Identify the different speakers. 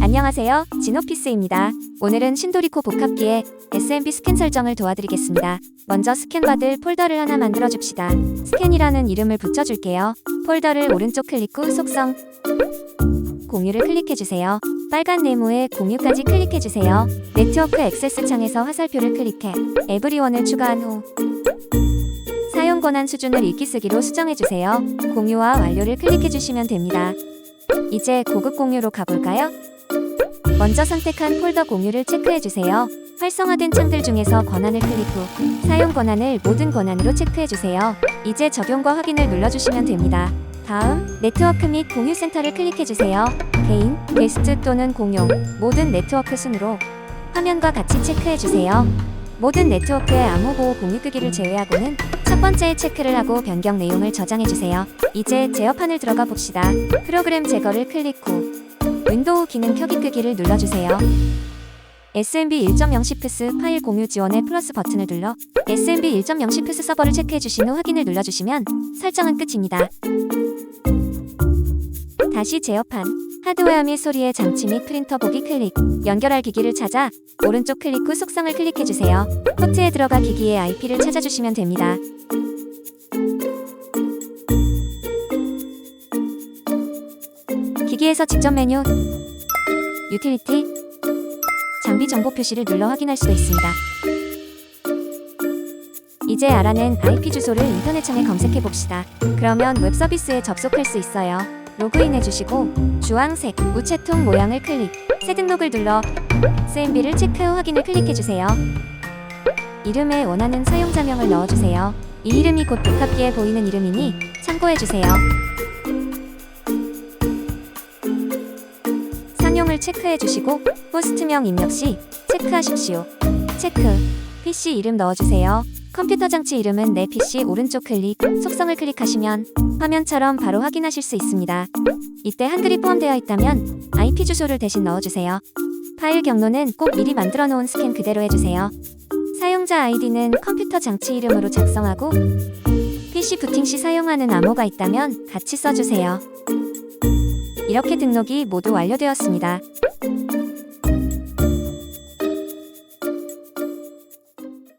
Speaker 1: 안녕하세요. 진오피스입니다. 오늘은 신도리코 복합기에 SMB 스캔 설정을 도와드리겠습니다. 먼저 스캔받을 폴더를 하나 만들어 줍시다. 스캔이라는 이름을 붙여줄게요. 폴더를 오른쪽 클릭 후 속성 공유를 클릭해주세요. 빨간 네모에 공유까지 클릭해주세요. 네트워크 액세스 창에서 화살표를 클릭해 에브리원을 추가한 후 사용 권한 수준을 읽기 쓰기로 수정해주세요. 공유와 완료를 클릭해주시면 됩니다. 이제 고급 공유로 가볼까요? 먼저 선택한 폴더 공유를 체크해주세요. 활성화된 창들 중에서 권한을 클릭 후 사용 권한을 모든 권한으로 체크해주세요. 이제 적용과 확인을 눌러주시면 됩니다. 다음 네트워크 및 공유 센터를 클릭해주세요. 개인, 게스트 또는 공용, 모든 네트워크 순으로 화면과 같이 체크해주세요. 모든 네트워크의 암호 보호 공유 끄기를 제외하고는 첫 번째에 체크를 하고 변경 내용을 저장해주세요. 이제 제어판을 들어가 봅시다. 프로그램 제거를 클릭 후 윈도우 기능 켜기 끄기를 눌러주세요. SMB 1.0 시프스 파일 공유 지원의 플러스 버튼을 눌러 SMB 1.0 시프스 서버를 체크해 주신 후 확인을 눌러주시면 설정은 끝입니다. 다시 제어판 하드웨어 및 소리의 장치 및 프린터 보기 클릭 연결할 기기를 찾아 오른쪽 클릭 후 속성을 클릭해 주세요. 포트에 들어가 기기의 IP를 찾아주시면 됩니다. 기기에서 직접 메뉴 유틸리티 장비 정보 표시를 눌러 확인할 수도 있습니다. 이제 알아낸 IP 주소를 인터넷 창에 검색해 봅시다. 그러면 웹 서비스에 접속할 수 있어요. 로그인 해 주시고 주황색 우체통 모양을 클릭, 새 등록을 눌러 SMB를 체크 후 확인을 클릭해 주세요. 이름에 원하는 사용자명을 넣어 주세요. 이 이름이 곧 복합기에 보이는 이름이니 참고해 주세요. 상용을 체크해 주시고 호스트명 입력 시 체크하십시오. 체크. PC 이름 넣어주세요. 컴퓨터 장치 이름은 내 PC 오른쪽 클릭, 속성을 클릭하시면 화면처럼 바로 확인하실 수 있습니다. 이때 한글이 포함되어 있다면 IP 주소를 대신 넣어주세요. 파일 경로는 꼭 미리 만들어 놓은 스캔 그대로 해주세요. 사용자 아이디는 컴퓨터 장치 이름으로 작성하고 PC 부팅 시 사용하는 암호가 있다면 같이 써주세요. 이렇게 등록이 모두 완료되었습니다.